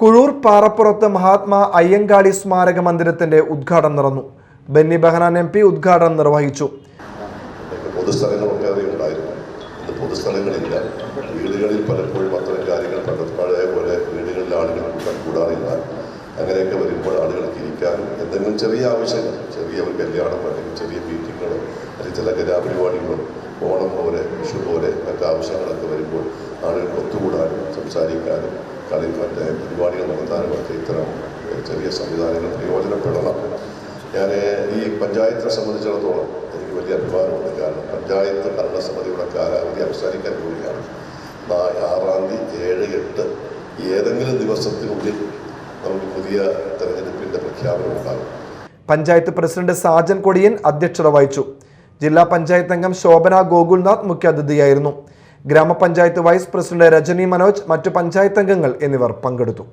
കുഴൂർ പാറപ്പുറത്ത് മഹാത്മാ അയ്യങ്കാളി സ്മാരക മന്ദിരത്തിന്റെ ഉദ്ഘാടനം നടന്നു. ബെന്നി ബെഹനാൻ എം പി ഉദ്ഘാടനം നിർവഹിച്ചു. പൊതുസ്ഥലങ്ങളൊക്കെ ഉണ്ടായിരുന്നു. പൊതുസ്ഥലങ്ങളില്ല. വീടുകളിൽ പലപ്പോഴും അത്തരം കാര്യങ്ങൾ പഴയ പോലെ വീടുകളിൽ ആളുകൾ കൂട്ടം കൂടാറില്ല. അങ്ങനെയൊക്കെ വരുമ്പോൾ ആളുകൾക്ക് ഇരിക്കാനും എന്തെങ്കിലും ചെറിയ ആവശ്യങ്ങൾ ചെറിയ ഒരു കല്യാണം അല്ലെങ്കിൽ ചെറിയ മീറ്റിങ്ങുകളോ അല്ലെങ്കിൽ ചില കലാപരിപാടികളോ ഓണം പോലെ വിഷു പോലെ മറ്റു ആവശ്യങ്ങളൊക്കെ വരുമ്പോൾ ആളുകൾക്ക് ഒത്തുകൂടാനും സംസാരിക്കാനും കളി മറ്റേ പരിപാടികൾ നടത്താനും ഒക്കെ ഇത്തരം ചെറിയ സംവിധാനങ്ങൾ പ്രയോജനപ്പെടണം. ഞാൻ ഈ പഞ്ചായത്തിനെ സംബന്ധിച്ചിടത്തോളം എനിക്ക് വലിയ അഭിമാനമുണ്ട്. കാരണം പഞ്ചായത്ത് ഭരണസമിതിയുടെ കാലാവധി അവസാനിക്കാൻ പോവുകയാണ്. ആറാം തീയതി ഏഴ് എട്ട് ഏതെങ്കിലും ദിവസത്തിനുള്ളിൽ നമുക്ക് പുതിയ തെരഞ്ഞെടുപ്പിന്റെ പ്രഖ്യാപനം ഉണ്ടാകും. പഞ്ചായത്ത് പ്രസിഡന്റ് സാജൻ കൊടിയൻ അധ്യക്ഷത വഹിച്ചു. ജില്ലാ പഞ്ചായത്ത് അംഗം ശോഭന ഗോകുൽനാഥ് മുഖ്യാതിഥിയായിരുന്നു. ഗ്രാമപഞ്ചായത്ത് വൈസ് പ്രസിഡന്റ് രജനി മനോജ് മറ്റു പഞ്ചായത്ത് അംഗങ്ങൾ എന്നിവർ പങ്കെടുത്തു